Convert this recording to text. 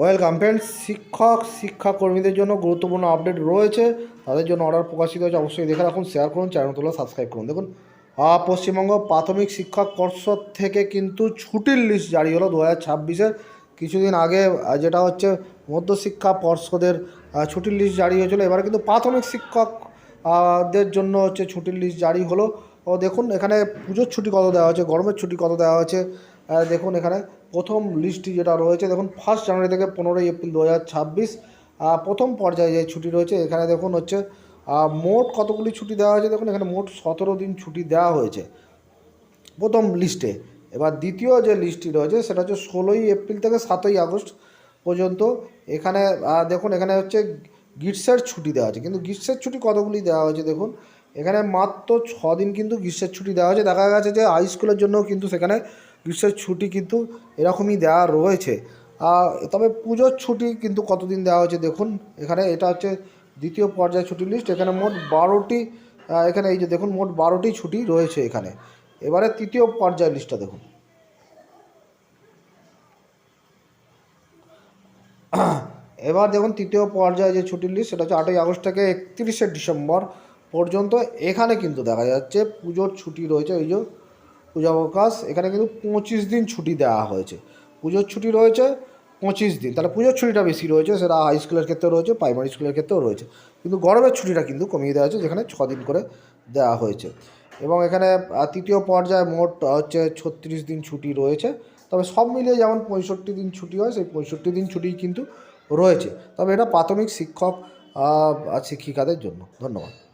Welcome friends, শিক্ষক, শিক্ষাকর্মীদের জন্য গুরুত্বপূর্ণ আপডেট রয়েছে। তাদের জন্য অর্ডার প্রকাশিত হয়েছে, অবশ্যই দেখে রাখুন শেয়ার করুন চ্যানেল তোলা সাবস্ক্রাইব করুন। দেখুন পশ্চিমবঙ্গ প্রাথমিক শিক্ষক পর্ষদ থেকে কিন্তু ছুটির লিস্ট জারি হলো দু হাজার ছাব্বিশের। কিছুদিন আগে যেটা হচ্ছে মধ্যশিক্ষা পর্ষদের ছুটির লিস্ট জারি হয়েছিল। এবারে কিন্তু প্রাথমিক শিক্ষক দের জন্য হচ্ছে ছুটির লিস্ট জারি হলো। ও দেখুন, এখানে পুজোর ছুটি কত দেওয়া হয়েছে, গরমের ছুটি কত দেওয়া হয়েছে? দেখুন এখানে প্রথম লিস্টটি যেটা রয়েছে, দেখুন ফার্স্ট জানুয়ারি থেকে পনেরোই এপ্রিল দু হাজার ছাব্বিশ প্রথম পর্যায়ে যে ছুটি রয়েছে, এখানে দেখুন হচ্ছে মোট কতগুলি ছুটি দেওয়া হয়েছে, দেখুন, এখানে মোট সতেরো দিন ছুটি দেওয়া হয়েছে প্রথম লিস্টে। এবার দ্বিতীয় যে লিস্টটি রয়েছে, সেটা হচ্ছে ষোলোই এপ্রিল থেকে সাতই আগস্ট পর্যন্ত। এখানে দেখুন, এখানে হচ্ছে গ্রীষ্মের ছুটি দেওয়া আছে কিন্তু গ্রীষ্মের ছুটি কতগুলি দেওয়া হয়েছে, দেখুন, এখানে মাত্র ছ দিন কিন্তু গ্রীষ্মের ছুটি দেওয়া হয়েছে। দেখা গেছে যে হাই স্কুলের জন্য কিন্তু সেখানে গ্রীষ্মের ছুটি কিন্তু এরকমই দেওয়া রয়েছে। তবে পুজোর ছুটি কিন্তু কতদিন দেওয়া হয়েছে দেখুন। এখানে এটা হচ্ছে দ্বিতীয় পর্যায়ে ছুটির লিস্ট এখানে মোট বারোটি এখানে এই যে দেখুন, মোট বারোটি ছুটি রয়েছে এখানে। এবারে তৃতীয় পর্যায়ের লিস্টটা দেখুন। এবার দেখুন, তৃতীয় পর্যায়ে যে ছুটির লিস্ট সেটা হচ্ছে আটই আগস্ট থেকে একত্রিশে ডিসেম্বর পর্যন্ত এখানে কিন্তু দেখা যাচ্ছে পুজোর ছুটি রয়েছে। এই যে পূজাবকাশ এখানে কিন্তু পঁচিশ দিন ছুটি দেওয়া হয়েছে। পুজোর ছুটি রয়েছে পঁচিশ দিন। তাহলে পুজোর ছুটিটা বেশি রয়েছে, সেটা হাই স্কুলের ক্ষেত্রেও রয়েছে প্রাইমারি স্কুলের ক্ষেত্রেও রয়েছে। কিন্তু গরমের ছুটিটা কিন্তু কমিয়ে দেওয়া হয়েছে, যেখানে দিন করে দেওয়া হয়েছে। এবং এখানে তৃতীয় পর্যায়ে মোট হচ্ছে ছত্রিশ দিন ছুটি রয়েছে। তবে সব মিলিয়ে যেমন পঁয়ষট্টি দিন ছুটি হয়, সেই পঁয়ষট্টি দিন ছুটি কিন্তু রয়েছে। তবে এটা প্রাথমিক শিক্ষক আর শিক্ষিকাদের জন্য। ধন্যবাদ।